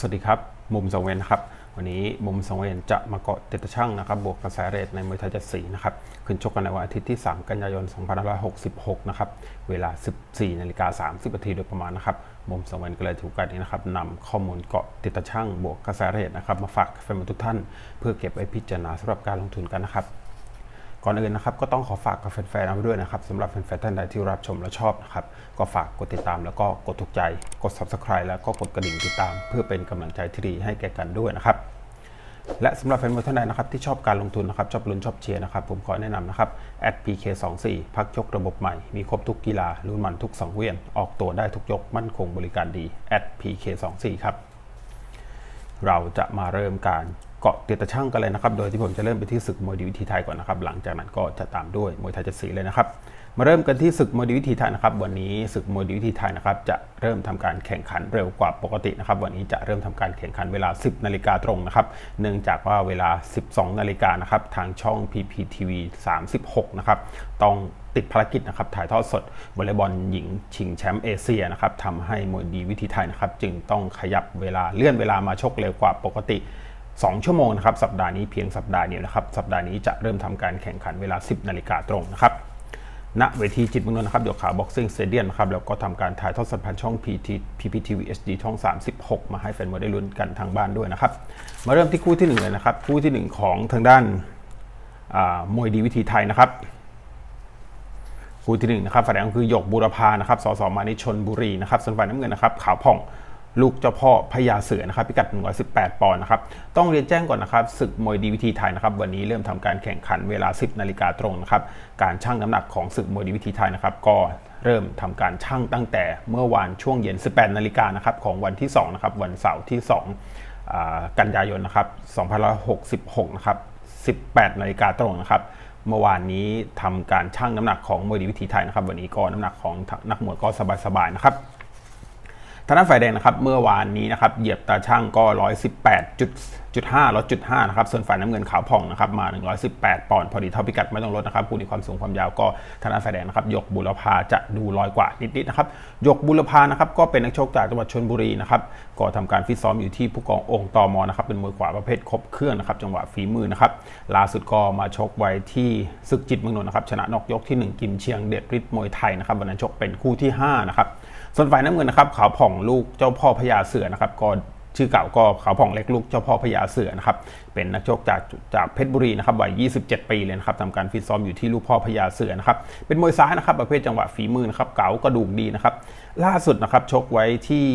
สวัสดีครับ มุมสังเวียนครับ วันนี้มุมสังเวียนจะมาเกาะติดตช่างนะครับ บวกกระแสเรทในมวยไทยจัดสีนะครับ ขึ้นชกกันในวันอาทิตย์ที่ 3 กันยายน 2566 นะครับ เวลา 14นาฬิกา30นาทีโดยประมาณนะครับ มุมสังเวียนก็เลยถือกาสนี้นะครับนำข้อมูลเกาะติดตช่างบวกกระแสเรทนะครับ มาฝากแฟนๆทุกท่าน เพื่อเก็บไว้พิจารณาสำหรับการลงทุนกันนะครับ ก่อนอื่นนะครับก็ต้องขอฝากกับแฟนๆเอาไว้ด้วยนะครับสำหรับแฟนๆท่านใดที่รับชมและชอบนะครับก็ฝากกดติดตามแล้วก็กดถูกใจ กด subscribe แล้วก็กดกระดิ่งติดตาม เพื่อเป็นกำลังใจที่ดีให้แก่กันด้วยนะครับและสำหรับแฟนมวยท่านใดนะครับที่ชอบการลงทุนนะครับชอบลุ้นชอบเชียร์นะครับผมขอแนะนำนะครับ @pk24 พักยกระบบใหม่ มีครบทุกกีฬาลุ้นมันทุกสังเวียน ออกตัวได้ทุกยกมั่นคงบริการดี @pk24 ครับเราจะมาเริ่มการ เกาะเติดตะช่างกันเลยนะครับ โดยที่ผมจะเริ่มไปที่ศึกมวยดีวิธีไทยก่อนนะครับ หลังจากนั้นก็จะตามด้วยมวยไทยจัดสีเลยนะครับ มาเริ่มกันที่ศึกมวยดีวิธีไทยนะครับ วันนี้ศึกมวยดีวิธีไทยนะครับจะเริ่มทำการแข่งขันเร็วกว่าปกตินะครับ วันนี้จะเริ่มทำการแข่งขันเวลา 10 นาฬิกาตรงนะครับ เนื่องจากว่าเวลา 12 นาฬิกานะครับทางช่อง PPTV 36 นะครับ ต้องติดภารกิจนะครับถ่ายทอดสดวอลเลย์บอลหญิงชิงแชมป์เอเชียนะครับทำให้มวยดีวิธีไทยนะครับจึงต้องขยับเวลาเลื่อนเวลามาชกเร็วกว่าปกติ 2 ชั่วโมงนะครับสัปดาห์นี้เพียงสัปดาห์เดียวนะครับสัปดาห์นี้จะเริ่มทำการแข่งขันเวลา 10 นาฬิกาตรงนะครับณเวทีจิตมืองนนนะครับหยกขาบ็อกซิ่งสเตเดียมนะครับแล้วก็ทำการถ่ายทอดสดผ่านช่อง PT PPTV HD ช่อง 36 มาให้แฟนมวยได้ลุ้นกันทางบ้านด้วยนะครับ มาเริ่มที่คู่ที่หนึ่งเลยนะครับ คู่ที่หนึ่งของทางด้านมวยดีวิธีไทยนะครับคู่ที่หนึ่งนะครับฝ่ายแดงคือหยกบูรพานะครับสสมานิชนบุรีนะครับส่วนฝ่ายน้ำเงินนะครับขาวผ่อง ลูกเจ้าพ่อพญาเสือนะครับพิกัด 118 ปอนด์นะครับ ต้องเรียนแจ้งก่อนนะครับศึกมวยดีวิธีไทยนะครับ วันนี้เริ่มทำการแข่งขันเวลา 10 นาฬิกาตรงนะครับ การชั่งน้ำหนักของศึกมวยดีวิธีไทยนะครับ ก็เริ่มทำการชั่งตั้งแต่เมื่อวานช่วงเย็น 18 นาฬิกานะครับของวันที่2นะครับวันเสาร์ที่2อ่ากันยายนนะครับ2566 นะครับ 18 นาฬิกาตรงนะครับเมื่อวานนี้ทำการชั่งน้ำหนักของมวยดีวิธีไทยนะครับ วันนี้ก็น้ำหนักของนักมวยก็สบายๆนะครับ ทางด้านฝ่ายแดงนะครับเมื่อวานนี้นะครับเหยียบตาช่างก็ 118.5ลดจุด5นะครับส่วนฝ่ายน้ำเงินขาวผ่องนะครับมา 118 ปอนด์พอดีเท่าพิกัดไม่ต้องลดนะครับคู่นี้ความสูงความยาวก็ทางด้านฝ่ายแดงนะครับยกบุรพาจะดูลอยกว่านิดๆนะครับยกบุรพานะครับก็เป็นนักชกจากจังหวัดชลบุรีนะครับก็ทำการฟิตซ้อมอยู่ที่ผู้กององค์ตอมอนะครับเป็นมวยขวาประเภทครบเครื่องนะครับจังหวะฝีมือนะครับล่าสุดก็มาชกไว้ที่ศึกจิตเมืองนนท์นะครับชนะนอกยกที่หนึ่งกิมเชียงเดชฤทธิ์มวยไทยนะครับวันนั้นชกเป็นคู่ที่ห้านะครับ ส่วนฝ่ายน้ำเงินนะครับขาวผ่องลูกเจ้าพ่อพญาเสือนะครับก็ชื่อเก่าก็ขาวผ่องเล็กลูกเจ้าพ่อพญาเสือนะครับเป็นนักชกจากจากเพชรบุรีนะครับวัย 27 ปีเลยนะครับทำการฟิตซ้อมอยู่ที่ลูกพ่อพญาเสือนะครับเป็นมวยซ้ายนะครับประเภทจังหวะฝีมือนะครับเก๋ากระดูกดีนะครับล่าสุดนะครับชกไว้ที่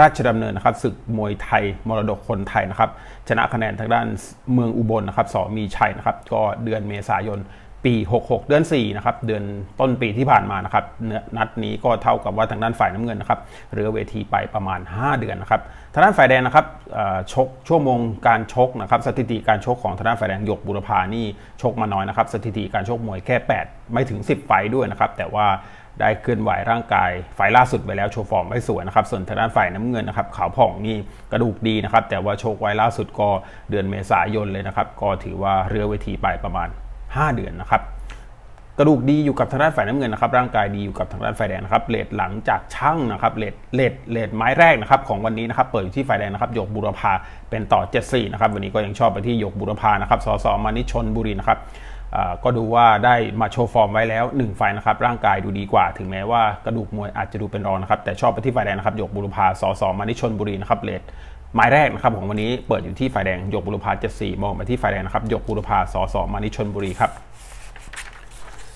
ราชดำเนินนะครับศึกมวยไทยมรดกคนไทยนะครับชนะคะแนนทางด้านเมืองอุบลนะครับสอมีชัยนะครับก็เดือนเมษายน ปี 66 เดือน 4 นะครับ เดือนต้นปีที่ผ่านมานะครับเนื้อนัดนี้ก็เท่ากับว่าทางด้านฝ่ายน้ำเงินนะครับเรือเวทีไปประมาณ 5 เดือนนะครับทางด้านฝ่ายแดงนะครับชกชั่วโมงการชกนะครับสถิติการชกของทางด้านฝ่ายแดงหยกบุรพานี่ชกมาน้อยนะครับสถิติการชกมวยแค่ 8 ไม่ถึง 10 ไฟด้วยนะครับแต่ว่าได้เคลื่อนไหวร่างกายไฟล์ล่าสุดไปแล้วโชว์ฟอร์มไว้สวยนะครับ ส่วนทางด้านฝ่ายน้ำเงินนะครับขาวผ่องนี่กระดูกดีนะครับ แต่ว่าโชคไว้ล่าสุดก็เดือนเมษายนเลยนะครับ ก็ถือว่าเรือเวทีไปประมาณ 5 เดือนนะครับกระดูกดีอยู่กับทางด้านฝ่ายน้ำเงินนะครับร่างกายดีอยู่กับทางด้านฝ่ายแดงนะครับเลทหลังจากช่างนะครับเลทเลทเลทไม้แรกนะครับของวันนี้นะครับเปิดอยู่ที่ฝ่ายแดงนะครับหยกบุรพาเป็นต่อ 74นะครับวันนี้ก็ยังชอบไปที่หยกบุรพานะครับสสมานิชนบุรีนะครับก็ดูว่าได้มาโชว์ฟอร์มไว้แล้ว1ไฟล์นะครับร่างกายดูดีกว่า ถึงแม้ว่ากระดูกมวยอาจจะดูเป็นรองนะครับแต่ชอบไปที่ฝ่ายแดงนะครับหยกบุรพาสสมานิชนบุรีนะครับเลท ไม้แรกนะครับของวันนี้เปิดอยู่ที่ฝ่ายแดงหยกบุรพา74มองไปที่ฝ่ายแดงนะครับหยกบุรพาสอสอมานิชนบุรีครับ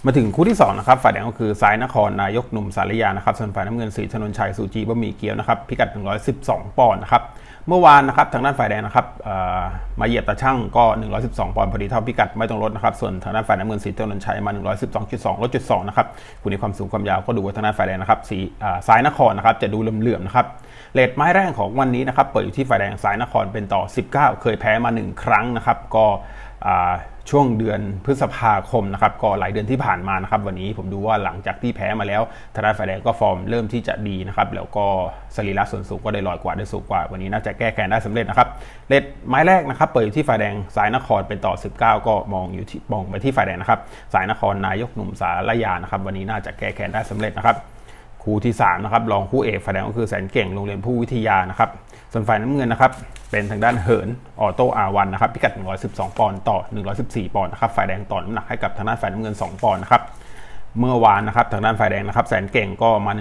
มาถึงคู่ที่2นะครับฝ่ายแดงก็คือสายนครนายกหนุ่มสารยานะครับส่วนฝ่ายน้ำเงินสีถนนชัยสุจีบะหมี่เกี๊ยวนะครับพิกัด 112 ปอนด์นะครับเมื่อวานนะครับทางด้านฝ่ายแดงนะครับมาเหยียบตาช่างก็ 112 ปอนด์พอดีเท่าพิกัดไม่ต้องลดนะครับส่วนทางด้านฝ่ายน้ำเงินสีถนนชัยมา 112.2 ลดจุด2นะครับคู่นี้ความสูงความยาวก็ดูว่าทางด้านฝ่ายแดงนะครับสีอ่าสายนครนะครับจะดูเหลื่อมๆนะครับ เลทไม้แรกของวันนี้นะครับเปิดอยู่ที่ฝ่ายแดงสายนครเป็นต่อ 19 เคยแพ้มา 1 ครั้งนะครับ ก็ช่วงเดือนพฤษภาคมนะครับก็หลายเดือนที่ผ่านมานะครับ วันนี้ผมดูว่าหลังจากที่แพ้มาแล้วธนาฝ่ายแดงก็ฟอร์มเริ่มที่จะดีนะครับ แล้วก็สรีระส่วนสูงก็ได้ลอยกว่าได้สูงกว่า วันนี้น่าจะแก้แค้นได้สำเร็จนะครับเลดไม้แรกนะครับ เปิดอยู่ที่ฝ่ายแดงสายนครเป็นต่อ 19 ก็มองอยู่ที่มองไปที่ฝ่ายแดงนะครับ สายนครนายกหนุ่มสารยานะครับ วันนี้น่าจะแก้แค้นได้สำเร็จนะครับ คู่ที่3นะครับรองคู่เอกฝ่ายแดงก็คือแสนเก่งโรงเรียนผู้วิทยานะครับส่วนฝ่ายน้ำเงินนะครับเป็นทางด้านเหินออโต้อาวันนะครับพิกัด 112 ปอนด์ต่อ 114 ปอนด์นะครับฝ่ายแดงต่อน้ำหนักให้กับทางด้านฝ่ายน้ำเงิน 2 ปอนด์นะครับเมื่อวานนะครับทางด้านฝ่ายแดงนะครับแสนเก่งก็มา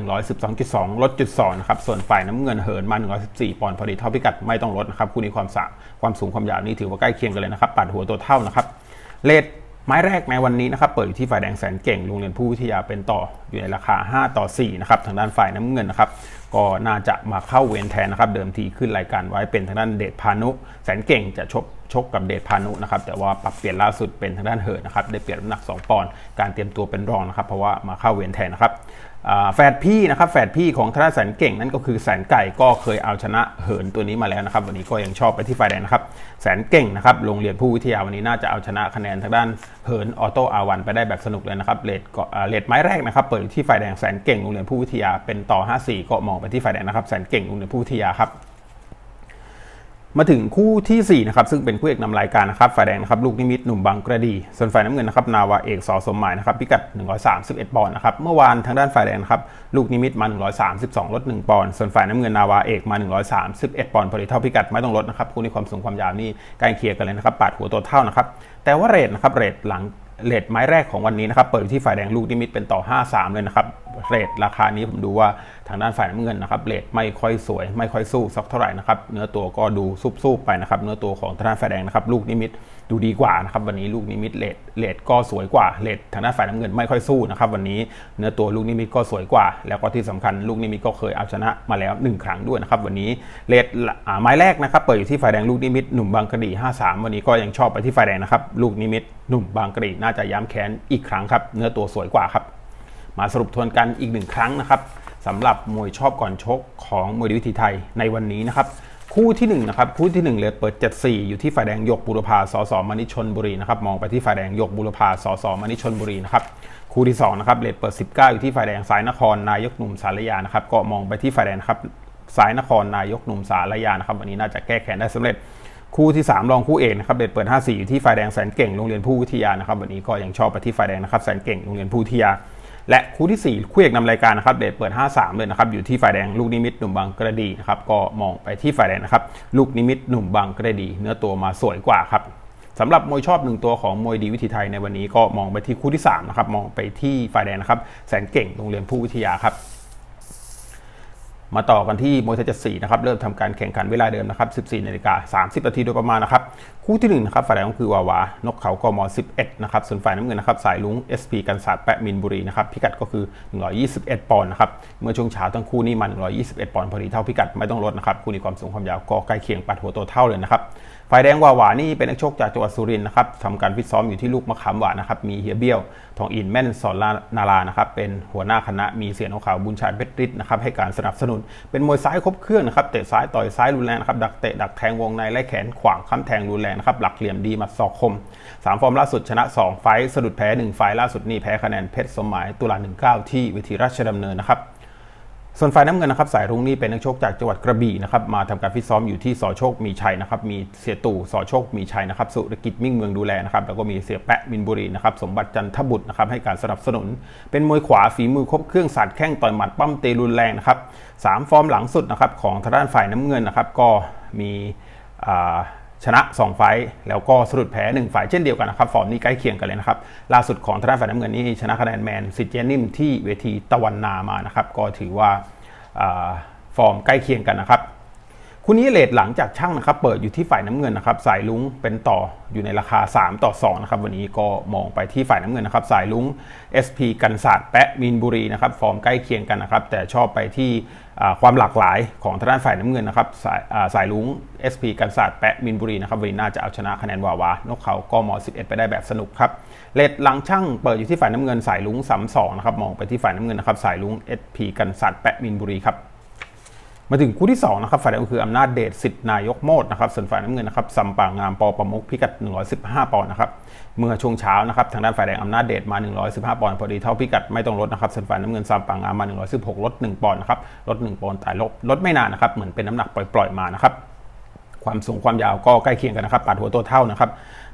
112.2 ลดจุด2นะครับส่วนฝ่ายน้ำเงินเหินมา 114 ปอนด์พอดีเท่าพิกัดไม่ต้องลดนะครับคู่นี้ความสะความสูงความยาวนี่ถือว่าใกล้เคียงกันเลยนะครับปัดหัวตัวเท่านะครับเลท ไม้แรกในวันนี้นะครับเปิดอยู่ที่ฝ่ายแดงแสนเก่งโรงเรียนผู้วิทยาเป็นต่ออยู่ในราคา 5 ต่อ4นะครับทางด้านฝ่ายน้ำเงินนะครับก็น่าจะมาเข้าเวนแทนนะครับเดิมทีขึ้นรายการไว้เป็นทางด้านเดชพานุ แสนเก่งจะชกชกกับเดชพานุนะครับแต่ว่าปรับเปลี่ยนล่าสุดเป็นทางด้านเหินนะครับได้เปลี่ยนน้ำหนัก 2 ปอนด์การเตรียมตัวเป็นรองนะครับเพราะว่ามาเข้าเวนแทนนะครับ แฝดพี่นะครับแฝดพี่ของทนาแสนเก่งนั่นก็คือแสนไก่ก็เคยเอาชนะเหินตัวนี้มาแล้วนะครับ วันนี้ก็ยังชอบไปที่ฝ่ายแดงนะครับ แสนเก่งนะครับโรงเรียนผู้วิทยาวันนี้น่าจะเอาชนะคะแนนทางด้านเหินออโต้อาวันไปได้แบบสนุกเลยนะครับเลดก็เลดไม้แรกนะครับเปิดที่ฝ่ายแดงแสนเก่งโรงเรียนผู้วิทยาเป็นต่อ 54 ก็มองไปที่ฝ่ายแดงนะครับแสนเก่งโรงเรียนผู้วิทยาครับ มาถึงคู่ทีสี่4นะครับซึ่งเป็นคู่เอกนำรายการนะครับฝ่ายแดงนะครับลูกนิมิตหนุ่มบางกระดี ส่วนฝ่ายน้ำเงินนะครับนาวาเอกสอสมหมายนะครับพิกัด 131 ปอนด์นะครับเมื่อวานทางด้านฝ่ายแดงครับลูกนิมิตมา 132 ลด 1 ปอนด์ส่วนฝ่ายน้ำเงินนาวาเอกมา 131 ปอนด์พอดีเท่าพิกัดไม่ต้องลดนะครับคู่นี้ความสูงความยาวนี่ใกล้เคียงกันเลยนะครับปาดหัวตัวเท่านะครับแต่ว่าเรทนะครับเรทหลังเลทไม้แรกของวันนี้นะครับเปิดที่ฝ่ายแดงลูกนิมิตเป็นต่อ 5-3 เลยนะครับ เรทราคานี้ผมดูว่าทางด้านฝ่ายน้ำเงินนะครับเรทไม่ค่อยสวย ไม่ค่อยสู้สักเท่าไหร่นะครับเนื้อตัวก็ดูซุบๆไปนะครับเนื้อตัวของทางด้านฝ่ายแดงนะครับลูกนิมิตดูดีกว่านะครับวันนี้ลูกนิมิตเรทเรทก็สวยกว่าเรททางด้านฝ่ายน้ำเงินไม่ค่อยสู้นะครับวันนี้เนื้อตัวลูกนิมิตก็สวยกว่า แล้วก็ที่สำคัญลูกนิมิตก็เคยเอาชนะมาแล้ว 1 ครั้งด้วยนะครับวันนี้เรทไม้แรกนะครับเปิดอยู่ที่ฝ่ายแดงลูกนิมิตหนุ่มบางกระดี53 วันนี้ก็ยังชอบไปที่ฝ่ายแดงนะครับลูกนิมิตหนุ่มบางกะดีน่าจะย้ำแค้นอีกครั้งครับเนื้อตัวสวยกว่าครับ มาสรุปทวนกันอีกหนึ่งครั้งนะครับสำหรับมวยชอบก่อนชกของมวยดีวิธีไทยในวันนี้นะครับคู่ที่1นะครับคู่ที่1เลยเปิด 74 อยู่ที่ฝ่ายแดงยกบุรพาสสมณิชนบุรีนะครับมองไปที่ฝ่ายแดงยกบุรพาสสมณิชนบุรีนะครับคู่ที่2นะครับเลทเปิด 19 อยู่ที่ฝ่ายแดงสายนครนายกหนุ่มสารยานะครับก็มองไปที่ฝ่ายแดงครับสายนครนายกหนุ่มสารยานะครับวันนี้น่าจะแก้แค้นได้สำเร็จคู่ที่ 3 รองคู่เอกนะครับเด็ดเปิด 54 อยู่ที่ฝ่ายแดงแสนเก่งโรงเรียนผู้วิทยานะครับวันนี้ก็ยังชอบไปที่ฝ่ายแดงนะครับแสนเก่งโรงเรียนผู้วิทยา และคู่ที่ 4 คู่เอกนำรายการนะครับเดทเปิด 53 เลยนะครับอยู่ที่ฝ่ายแดงลูกนิมิตหนุ่มบางกระดีนะครับก็มองไปที่ฝ่ายแดงนะครับลูกนิมิตหนุ่มบางกระดี เนื้อตัวมาสวยกว่าครับสำหรับมวยชอบหนึ่งตัวของมวยดีวิถีไทยในวันนี้ก็มองไปที่คู่ที่3นะครับมองไปที่ฝ่ายแดงนะครับแสนเก่งโรงเรียนผู้วิทยาครับ มาต่อกันที่มวยไทยจัดสี่นะครับเริ่มทำการแข่งขันเวลาเดิมนะครับ14นาฬิกา30นาทีโดยประมาณนะครับคู่ที่1นะครับฝ่ายแดงคือวาวานกเขากม11นะครับส่วนฝ่ายน้ำเงินนะครับสายลุง SP กันศาสตร์แปะมินบุรีนะครับพิกัดก็คือ 121 ปอนด์นะครับเมื่อช่วงเช้าทั้งคู่นี่มัน121 ปอนด์พอดีเท่าพิกัดไม่ต้องลดนะครับคู่นี้ความสูงความยาวก็ใกล้เคียงปัดหัวตัวเท่าเลยนะครับ ฝ่ายแดงวาวานี่เป็นนักชกจากจังหวัดสุรินทร์นะครับทำการฟิตซ้อมอยู่ที่ลูกมะขามหวานนะครับ มีเฮียเบี้ยว ทองอินแม่นสอนนารานะครับ เป็นหัวหน้าคณะ มีเสียนของขาบุญชัยเพชรฤทธิ์นะครับ ให้การสนับสนุน เป็นมวยซ้ายครบเครื่องนะครับ เตะซ้ายต่อยซ้ายรุนแรงนะครับ ดักเตะดักแทงวงในไล่แขนขวางค้ำแทงรุนแรงนะครับ หลักเหลี่ยมดีมัดศอกคมสามฟอร์มล่าสุดชนะ 2 ไฟสะดุดแพ้ 1 ไฟล่าสุดนี่แพ้คะแนนเพชรสมหมายตุลา19 ที่เวทีราชดำเนินนะครับ ส่วนฝ่ายน้ำเงินนะครับสายรุ้งนี่เป็นนักชกจากจังหวัดกระบี่นะครับมาทำการฟิตซ้อมอยู่ที่สอโชคมีชัยนะครับมีเสียตู่สอโชคมีชัยนะครับสุรกิจมิ่งเมืองดูแลนะครับแล้วก็มีเสียแปะมินบุรีนะครับสมบัติจันทบุตรนะครับให้การสนับสนุน เป็นมวยขวาฝีมือครบเครื่องสัตว์แข้งต่อยหมัดปั้มเตะรุนแรงนะครับสามฟอร์มหลังสุดนะครับของทางด้านฝ่ายน้ำเงินนะครับก็มีอ่า ชนะ 2 ไฟต์แล้วก็สะดุดแพ้1ฝ่ายเช่นเดียวกันนะครับฟอร์มนี้ใกล้เคียงกันเลยนะครับล่าสุดของทางด้านฝ่ายน้ำเงินนี่ชนะคะแนนแมนสิเจนิมที่เวทีตะวันนามานะครับก็ถือว่าฟอร์มใกล้เคียงกันนะครับคู่นี้เลทหลังจากช่างนะครับเปิดอยู่ที่ฝ่ายน้ำเงินนะครับสายลุงเป็นต่ออยู่ในราคา 3 ต่อ2นะครับวันนี้ก็มองไปที่ฝ่ายน้ำเงินนะครับสายลุง SP กันศาสตร์แปะมีนบุรีนะครับฟอร์มใกล้เคียงกันนะครับแต่ชอบไปที่ ความหลากหลายของทางด้านฝ่ายน้ำเงินนะครับสายสายลุง SP กันศาสตร์แปะมินบุรีนะครับวันนี้น่าจะเอาชนะคะแนนวาวานกเขาก็มอ11 ไปได้แบบสนุกครับเลดหลังช่างเปิดอยู่ที่ฝ่ายน้ำเงินสายลุงสามสองนะครับมองไปที่ฝ่ายน้ำเงินนะครับสายลุง SP กันศาสตร์แปะมินบุรีครับ มาถึงคู่ที่2นะครับฝ่ายแดงคืออำนาจเดชสิทธินายกโมดนะครับส่วนฝ่ายน้ำเงินนะครับสัมปางงามปอประมุกพิกัด 115 ปอนด์นะครับเมื่อช่วงเช้านะครับทางด้านฝ่ายแดงอำนาจเดชมา 115 ปอนด์พอดีเท่าพิกัดไม่ต้องลดนะครับส่วนฝ่ายน้ำเงินสัมปางงามมา 116 ลด 1 ปอนด์นะครับลด 1 ปอนด์แต่ลดลดไม่นานนะครับเหมือนเป็นน้ำหนักปล่อยๆมานะครับความสูงความยาวก็ใกล้เคียงกันนะครับปัดหัวตัวเท่านะครับ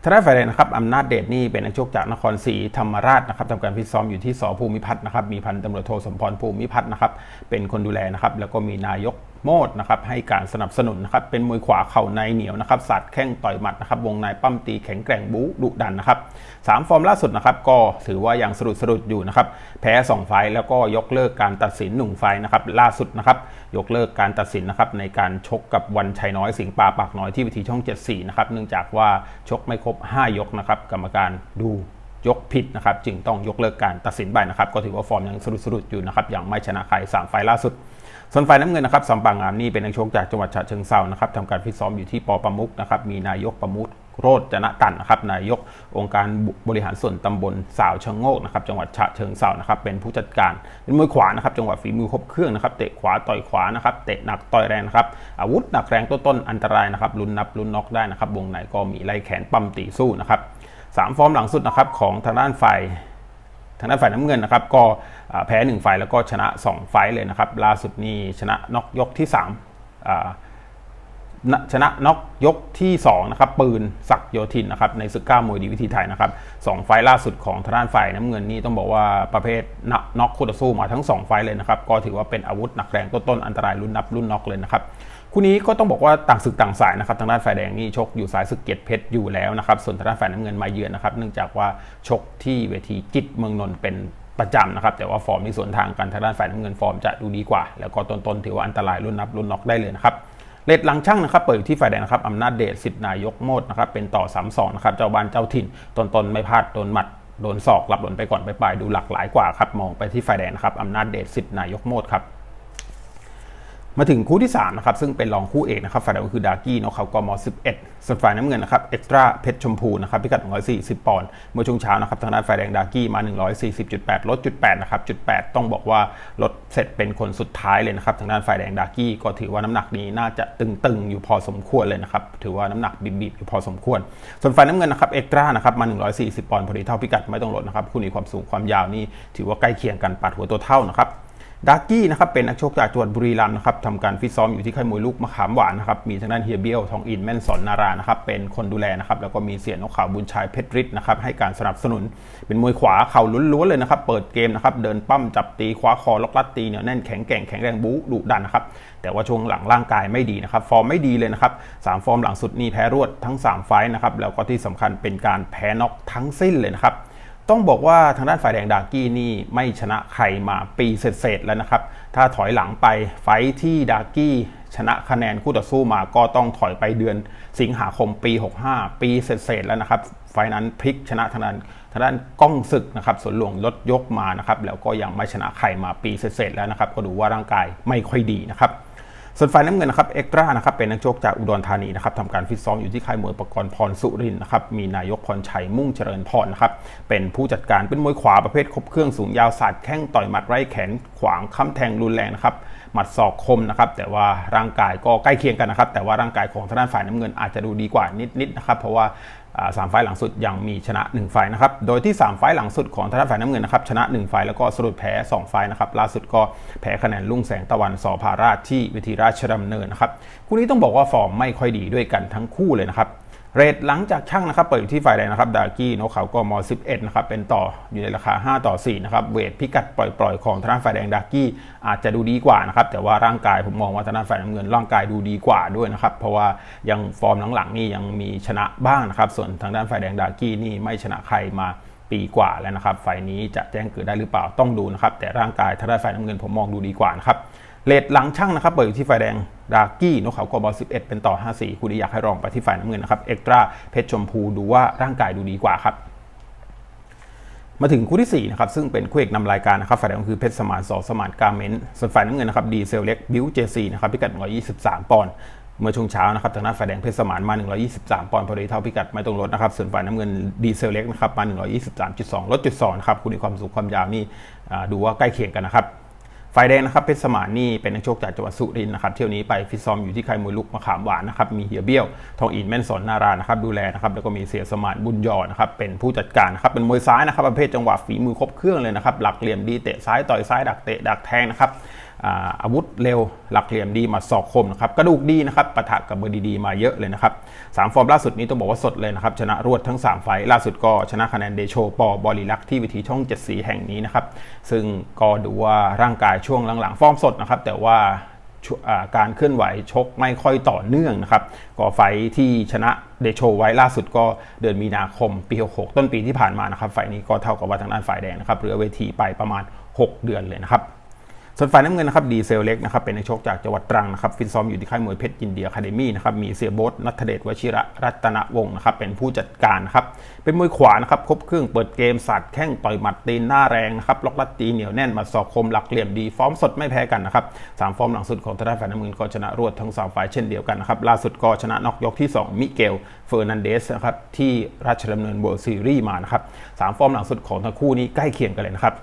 ทนายฝ่ายแดงนะครับอำนาจเดชนี่เป็นนักชกจากนครศรีธรรมราชนะครับทำการพิซ้อมอยู่ที่สภูมิพัฒน์นะครับมีพันตำรวจโทสมพรภูมิพัฒน์นะครับเป็นคนดูแลนะครับแล้วก็มีนายกโมดนะครับให้การสนับสนุนนะครับเป็นมวยขวาเข่าในเหนียวนะครับสัตว์แข้งต่อยหมัดนะครับวงในปั้มตีแข็งแกร่งบู๊ดุดันนะครับสามฟอร์มล่าสุดนะครับก็ถือว่ายังสะดุดสะดุดอยู่นะครับแพ้2ไฟแล้วก็ยกเลิกการตัดสินหนึ่งไฟนะครับล่าสุดนะครับยกเลิกการตัดสินนะครับในการชกกับวันชัยน้อยสิงปาปากน้อยที่วิธีช่อง 74นะครับเนื่องจากว่าชกไม่ครบ 5 ยกนะครับกรรมการดูยกผิดนะครับจึงต้องยกเลิกการตัดสินไปนะครับก็ถือว่าฟอร์มยังสะดุดสะดุดอยู่นะครับยังไม่ชนะใคร3ไฟล่าสุด ส่วนฝ่ายน้ำเงินนะครับสัมปังงามนี่เป็นนักชกจากจังหวัดฉะเชิงเซานะครับทำการฟิตซ้อมอยู่ที่ปอประมุกนะครับมีนายกประมุขโรจจนะตันนะครับนายกองค์การบริหารส่วนตำบลสาวเชิงโงกนะครับจังหวัดฉะเชิงเซานะครับเป็นผู้จัดการเป็นมวยขวานะครับจังหวะฝีมือครบเครื่องนะครับเตะขวาต่อยขวานะครับเตะหนักต่อยแรงนะครับอาวุธหนักแรงต้นๆอันตรายนะครับลุนนับลุนน็อกได้นะครับวงในก็มีไล่แขนปั๊มตีสู้นะครับสามฟอร์มหลังสุดนะครับของทางด้านฝ่ายทางด้านฝ่ายน้ำเงินนะครับก็ แพ้ 1 ไฟแล้วก็ชนะ 2 ไฟเลยนะครับ ล่าสุดนี่ชนะน็อกยกที่3ชนะน็อกยกที่2นะครับปืนศักโยธินนะครับในศึกก้ามวยดีวิธีไทยนะครับสไฟล่าสุดของทางด้านฝ่ายน้ำเงินนี่ต้องบอกว่าประเภทน็อกคู่ต่อสู้มาทั้ง 2 ไฟเลยนะครับก็ถือว่าเป็นอาวุธหนักแรงต้นๆอันตรายรุ่นนับรุ่นน็อกเลยนะครับคู่นี้ก็ต้องบอกว่าต่างศึกต่างสายนะครับทางด้านฝ่ายแดงนี่ชกอยู่สายศึกเกียรติเพชรอยู่แล้วนะครับส่วนทางด้านฝ่ายน้ำเงินมาเยือนนะครับเนื่องจากว่าชกที่เวทีจิตเมืองนนท์เป็น ประจำนะครับ แต่ว่าฟอร์มที่สวนทางกันทางด้านฝ่ายน้ำเงินฟอร์มจะดูดีกว่า แล้วก็ต้นๆถือว่าอันตรายรุ่นนับรุ่นน็อกได้เลยนะครับเลดหลังช่างนะครับเปิดอยู่ที่ฝ่ายแดงนะครับอำนาจเดชสิทธินายกโมดนะครับเป็นต่อ3 2นะครับเจ้าบ้านเจ้าถิ่นต้นๆไม่พลาดโดนหมัดโดนศอกหลับหล่นไปก่อนไปปลายดูหลากหลายกว่าครับมองไปที่ฝ่ายแดงนะครับอำนาจเดชสิทธินายกโมดครับ มาถึงคู่ที่3นะครับซึ่งเป็นรองคู่เอกนะครับฝ่ายแดงก็คือดากี้เนาะเขากม11ส่วนฝ่ายน้ำเงินนะครับเอ็กซ์ตร้าเพชรชมพูนะครับพิกัด 140 ปอนด์เมื่อช่วงเช้านะครับทางด้านฝ่ายแดงดากี้มา 140.8 ลดจุด8นะครับจุด8ต้องบอกว่าลดเสร็จเป็นคนสุดท้ายเลยนะครับทางด้านฝ่ายแดงดากี้ก็ถือว่าน้ำหนักนี้น่าจะตึงๆอยู่พอสมควรเลยนะครับถือว่าน้ำหนักบีบๆอยู่พอสมควร ส่วนฝ่ายน้ำเงินนะครับเอ็กซ์ตร้านะครับมา 140 ปอนด์พอดีเท่าพิกัดไม่ต้องลดนะครับคู่นี้ความสูงความยาวนี่ถือว่าใกล้เคียงกันปัดหัวตัวเท่านะครับ ดักกี้นะครับเป็นนักชกจากจังหวัดบุรีรัมย์นะครับทำการฟิตซ้อมอยู่ที่ค่ายมวยลูกมะขามหวานนะครับมีทางด้านเฮียเบียวทองอินแม่นสอนนารานะครับเป็นคนดูแลนะครับแล้วก็มีเสียนกขาวบุญชัยเพชรฤทธิ์นะครับให้การสนับสนุน เป็นมวยขวาเข่าล้วนๆเลยนะครับเปิดเกมนะครับเดินปั้มจับตีคว้าคอล็อกลัดตีเนี่ยแน่นแข็งแกร่งแข็งแรงบู๊ดุดันนะครับแต่ว่าช่วงหลังร่างกายไม่ดีนะครับฟอร์มไม่ดีเลยนะครับสามฟอร์มหลังสุดนี่แพ้รวดทั้ง 3 ไฟนะครับแล้วก็ที่สำคัญเป็นการแพ้น็อกทั้งสิ้นเลยนะครับ ต้องบอกว่าทางด้านฝ่ายแดงดากี้นี่ไม่ชนะใครมาปีเศษแล้วนะครับ ถ้าถอยหลังไปไฟที่ดากี้ชนะคะแนนคู่ต่อสู้มาก็ต้องถอยไปเดือนสิงหาคมปี 65 ปีเศษแล้วนะครับ ไฟนั้นพลิกชนะทางด้านทางด้านก้องศึกนะครับสวนหลวงลดยกมานะครับแล้วก็ยังไม่ชนะใครมาปีเศษแล้วนะครับ ก็ดูว่าร่างกายไม่ค่อยดีนะครับ ส่วนฝ่ายน้ำเงินนะครับเอ็กตร้านะครับเป็นนักชกจากอุดรธานีนะครับทำการฟิตซ้อมอยู่ที่ค่ายมวยประกรณ์พรสุรินนะครับมีนายกพรชัยมุ่งเจริญพรนะครับเป็นผู้จัดการเป็นมวยขวาประเภทครบเครื่องสูงยาวสาดแข้งต่อยหมัดไร้แขนขวางค้ำแทงรุนแรงนะครับหมัดศอกคมนะครับแต่ว่าร่างกายก็ใกล้เคียงกันนะครับแต่ว่าร่างกายของทางด้านฝ่ายน้ำเงินอาจจะดูดีกว่านิดๆนะครับเพราะว่า สามไฟหลังสุดยังมีชนะ 1 ไฟนะครับ โดยที่ 3 ไฟหลังสุดของทางด้านฝ่ายน้ำเงินนะครับชนะ 1 ไฟแล้วก็สรุปแพ้ 2 ไฟนะครับล่าสุดก็แพ้คะแนนลุ่งแสงตะวันสอภาราชที่วิธีราชดำเนินนะครับคู่นี้ต้องบอกว่าฟอร์มไม่ค่อยดีด้วยกันทั้งคู่เลยนะครับ เรทหลังจากช่างนะครับเปิดอยู่ที่ฝ่ายแดงนะครับดาร์กี้นกเขาก็ม11นะครับเป็นต่ออยู่ในราคา 5 ต่อ4นะครับเวทพิกัดปล่อยๆ ของทางด้าฝ่ายแดงดาร์กี้อาจจะดูดีกว่านะครับแต่ว่าร่างกายผมมองว่าทางด้าฝ่ายน้ำเงินร่างกายดูดีกว่าด้วยนะครับเพราะว่ายังฟอร์มหลังๆนี่ยังมีชนะบ้างนะครับส่วนทางด้านฝ่ายแดงดาร์กี้นี่ไม่ชนะใครมาปีกว่าแล้วนะครับไฟนี้จะแจ้งเกิดได้หรือเปล่าต้องดูนะครับ แต่ร่างกายทางด้านฝ่ายน้ำเงินผมมองดูดีกว่านะครับ เลดหลังช่างนะครับเปิดอยู่ที่ไฟแดงดาร์กี้นกเขากบอล11 เป็นต่อ 54คุณอยากให้ลองไปที่ฝ่ายน้ำเงินนะครับเอ็กตร้าเพชรชมพูดูว่าร่างกายดูดีกว่าครับมาถึงคู่ที่4นะครับซึ่งเป็นคู่เอกนำรายการนะครับฝ่ายแดงคือเพชรสมานสอสมานกาเมนส่วนฝ่ายน้ำเงินนะครับดีเซลเล็กบิวเจซีนะครับพิกัด 123 ปอนด์เมื่อช่วงเช้านะครับทางด้านฝ่ายแดงเพชรสมานมา 123 ปอนด์พอดีเท่าพิกัดไม่ตรงลดนะครับส่วนฝ่ายน้ำเงินดีเซลเล็กนะครับมา 123.2 ลดจุด2นะครับคุณมีความสูงความยาวนี่ดูว่าใกล้เคียงกันนะครับ ฝ่ายแดงนะครับเพชรสมานนี่เป็นนักชกจากจังหวัดสุรินทร์นะครับเที่ยวนี้ไปฟิตซ้อมอยู่ที่ค่ายมวยลุกมะขามหวานนะครับมีเฮียเบี้ยวทองอินแม่นสอนนารานะครับดูแลนะครับแล้วก็มีเสียสมานบุญยอนะครับเป็นผู้จัดการนะครับเป็นมวยซ้ายนะครับประเภทจังหวะฝีมือครบเครื่องเลยนะครับหลักเหลี่ยมดีเตะซ้ายต่อยซ้ายดักเตะดักแทงนะครับ อาวุธเร็ว หลักเหลี่ยมดีมาศอกคมนะครับกระดูกดีนะครับปะทะกับเบอร์ดีๆมาเยอะเลยนะครับสามฟอร์มล่าสุดนี้ต้องบอกว่าสดเลยนะครับชนะรวดทั้ง 3 ไฟล์ล่าสุดก็ชนะคะแนนเดโชปอบอลีลักที่วิธีช่องเจ็ดสีแห่งนี้นะครับซึ่งก็ดูว่าร่างกายช่วงหลังๆ ฟอร์มสดนะครับแต่ว่าการเคลื่อนไหวชกไม่ค่อยต่อเนื่องนะครับก็ไฟที่ชนะเดโชไว้ล่าสุดก็เดือนมีนาคมปี 66 ต้นปีที่ผ่านมานะครับไฟนี้ก็เท่ากับว่าทางด้านฝ่ายแดงนะครับเหลือเวทีไปประมาณ 6 เดือนเลยนะครับ ส่วนฝ่ายน้ำเงินนะครับดีเซลเล็กนะครับเป็นนักชกจากจังหวัดตรังนะครับฟิตซ้อมอยู่ที่ค่ายมวยเพชรยินเดียคาเดมี่นะครับมีเสียโบดนัทเดชวชิระรัตนวงศ์นะครับเป็นผู้จัดการนะครับเป็นมวยขวานะครับครบเครื่องเปิดเกมสัดแข้งต่อยหมัดตีนหน้าแรงนะครับล็อกลัดตีเหนียวแน่นหมาศอกคมหลักเหลี่ยมดีฟอร์มสดไม่แพ้กันนะครับสามฟอร์มหลังสุดของทางด้านฝ่ายน้ำเงินก็ชนะรวดทั้งสามฝ่ายเช่นเดียวกันนะครับล่าสุดก็ชนะน็อกยกที่สองมิเกลเฟอร์นันเดสนะครับที่ราชดำเนินเวิลด์ซีรีส์มานะครับสามฟอร์มหลังสุดของทั้งคู่นี้ใกล้เคียงกันเลยนะครับ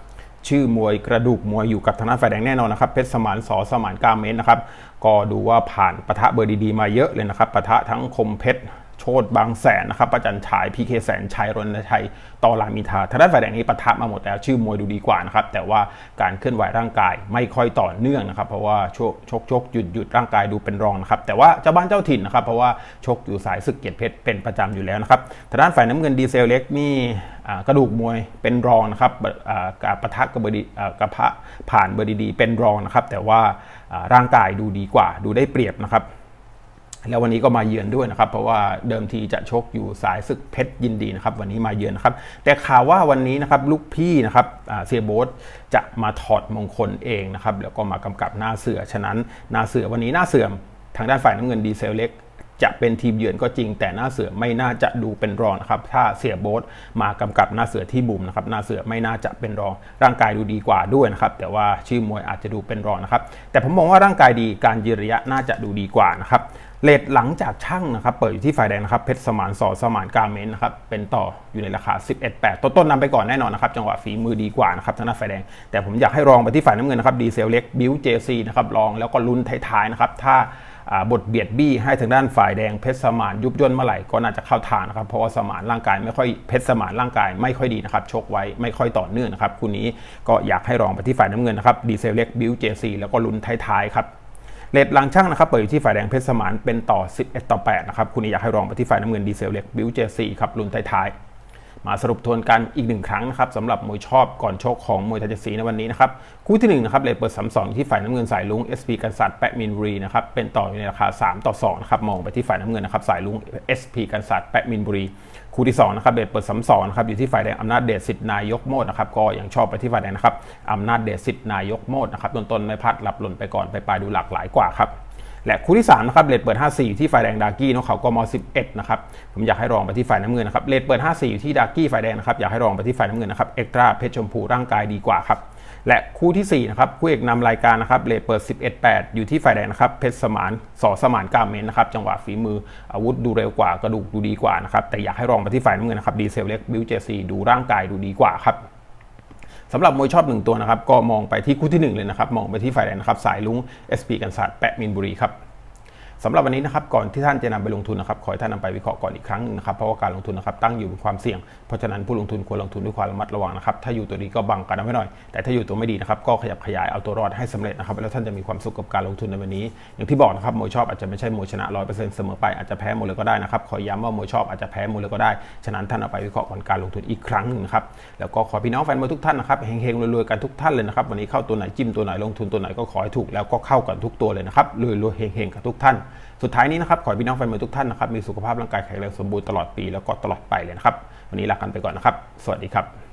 ชื่อมวยกระดูกมวยอยู่กับทางด้านฝ่ายแดงแน่นอนนะครับเพชรสมานสอสมานกาเมนนะครับก็ดูว่าผ่านปะทะเบอร์ดีๆมาเยอะเลยนะครับปะทะทั้งคมเพชร โชดบางแสนนะครับประจันฉายพีเคแสนชัยรณชัยตอรามิทาทางด้านฝ่ายแดงนี้ปะทะมาหมดแล้วชื่อมวยดูดีกว่านะครับแต่ว่าการเคลื่อนไหวร่างกายไม่ค่อยต่อเนื่องนะครับเพราะว่าชกชกชกหยุดหยุดร่างกายดูเป็นรองนะครับแต่ว่าเจ้าบ้านเจ้าถิ่นนะครับเพราะว่าชกอยู่สายศึกเกียรติเพชรเป็นประจำอยู่แล้วนะครับทางด้านฝ่ายน้ำเงินดีเซลเล็กนี่กระดูกมวยเป็นรองนะครับการปะทะกับเบอร์ดีอ่ากระพะผ่านเบอร์ดีๆเป็นรองนะครับแต่ว่าร่างกายดูดีกว่าดูได้เปรียบนะครับ แล้ววันนี้ก็มาเยือนด้วยนะครับ เพราะว่าเดิมทีจะชกอยู่สายศึกเพชรยินดีนะครับวันนี้มาเยือนนะครับ แต่ข่าวว่าวันนี้นะครับลูกพี่นะครับเซียโบสจะมาถอดมงคลเองนะครับแล้วก็มากำกับหน้าเสือฉะนั้นหน้าเสือวันนี้หน้าเสือทางด้านฝ่ายน้ำเงินดีเซลเล็ก จะเป็นทีมเยือนก็จริง แต่หน้าเสือไม่น่าจะดูเป็นรองนะครับถ้าเสียโบ๊ทมากำกับหน้าเสือที่บุ่มนะครับหน้าเสือไม่น่าจะเป็นรอง ร่างกายดูดีกว่าด้วยนะครับแต่ว่าชื่อมวยอาจจะดูเป็นรองนะครับแต่ผมมองว่าร่างกายดีการยืนระยะน่าจะดูดีกว่านะครับเลทหลังจากช่างนะครับเปิดอยู่ที่ฝ่ายแดงนะครับเพชรสมานสอสมานกาเมนนะครับเป็นต่ออยู่ในราคา 11.8 ต้นต้นๆนำไปก่อนแน่นอนนะครับจังหวะฝีมือดีกว่านะครับทางด้านฝ่ายแดง แต่ผมอยากให้รองไปที่ฝ่ายน้ำเงินนะครับดีเซลเล็กบิวเจซีนะครับรองแล้วก็ลุ้นท้ายๆนะครับถ้า บทเบียดบี้ให้ทางด้านฝ่ายแดงเพชรสมานยุบย่นเมื่อไหร่ก็น่าจะเข้าทางนะครับเพราะว่าสมานร่างกายไม่ค่อยเพชรสมานร่างกายไม่ค่อยดีนะครับชกไว้ไม่ค่อยต่อเนื่องนะครับคู่นี้ก็อยากให้รองไปที่ฝ่ายน้ำเงินนะครับดีเซลเล็กบิวเจซีแล้วก็ลุ้นท้ายๆครับเลดหลังช่างนะครับเปิดอยู่ที่ฝ่ายแดงเพชรสมานเป็นต่อ 11 ต่อ 8 นะครับคู่นี้อยากให้รองไปที่ฝ่ายน้ำเงินดีเซลเล็กบิวเจซีครับลุ้นท้ายๆ มาสรุปทวนกันอีกหนึ่งครั้งนะครับสำหรับมวยชอบก่อนชกของมวยไทยเจ็ดสีในวันนี้นะครับคู่ที่1นนะครับเลยเปิด3 2ที่ฝ่ายน้ำเงินสายลุง SP กันสัตว์แปะมินบุรีนะครับเป็นต่ออยู่ในราคา 3 ต่อ2นะครับมองไปที่ฝ่ายน้ำเงินนะครับสายลุง SP กันสัตว์แปะมินบุรีคู่ที่2นะครับเลยเปิด3 2นะครับอยู่ที่ฝ่ายแดงอำนาจเดชสิทธินายกโมดนะครับก็ยังชอบไปที่ฝ่ายแดงนะครับอำนาจเดชสิทธินายกโมดนะครับต้นๆไม่พลาดหลับหล่นไปก่อนไปปลายดูหลากหลายกว่าครับ และคู่ที่3นะครับเลดเปิด 54 อยู่ที่ฝ่ายแดงดากี้นกเขากม11นะครับผมอยากให้รองไปที่ฝ่ายน้ำเงินนะครับเลดเปิด 54 อยู่ที่ดากี้ฝ่ายแดงนะครับอยากให้รองไปที่ฝ่ายน้ำเงินนะครับเอ็กตร้าเพชรชมพูร่างกายดีกว่าครับและคู่ที่4นะครับคู่เอกนำรายการนะครับเลดเปิด 11 8 อยู่ที่ฝ่ายแดงนะครับเพชรสมานสอสมานกามเมนนะครับจังหวะฝีมืออาวุธดูเร็วกว่ากระดูกดูดีกว่านะครับแต่อยากให้รองไปที่ฝ่ายน้ำเงินนะครับดีเซลเล็กบิวเจซีดูร่างกายดูดีกว่าครับ สำหรับมวยชอบหนึ่งตัวนะครับก็มองไปที่คู่ที่หนึ่งเลยนะครับ มองไปที่ฝ่ายแดงนะครับสายลุง SP กันศาสตร์แปะมินบุรีครับ สำหรับวันนี้นะครับก่อนที่ท่านจะนำไปลงทุนนะครับขอให้ท่านนำไปวิเคราะห์ก่อนอีกครั้งหนึงนะครับเพราะว่าการลงทุนนะครับตั้งอยู่บนความเสี่ยงเพราะฉะนั้นผู้ลงทุนควรลงทุนด้วยความระมัดระวังนะครับถ้าอยู่ตัวดีก็บังกันเอาไว้หน่อย แต่ถ้าอยู่ตัวไม่ดีนะครับก็ขยับขยายเอาตัวรอดให้สำเร็จนะครับแล้วท่านจะมีความสุขกับการลงทุนในวันนี้ อย่างที่บอกนะครับมวยชอบอาจจะไม่ใช่มวยชนะร้อยเปอร์เซ็นต์เสมอไปอาจจะแพ้หมเลยก็ได้นะครับขอย้ำว่ามวยชอบอาจจะแพ้หมเลยก็ได้ฉะนั้นท่านเอาไปวิเคราะห์ก่อนการลงทุนอีกครั้งนึงนะครับแล้วก็ขอพี่น้องแฟนมวยทุกท่านนะครับเฮงๆรวยๆกันทุกท่านเลยนะครับวันนี้เข้าตัวไหนจิ้มตัวไหนลงทุนตัวไหนก็ขอให้ถูกแล้วก็เข้ากันทุกตัวเลยนะครับรวยๆเฮงๆกับทุกท่านสุดท้ายนี้นะครับขอให้พี่น้องแฟนมวยทุกท่านนะครับมีสุขภาพร่างกายแข็งแรงสมบูรณ์ตลอดปีแล้วก็ตลอดไปเลยนะครับวันนี้ลากันไปก่อนนะครับ สวัสดีครับ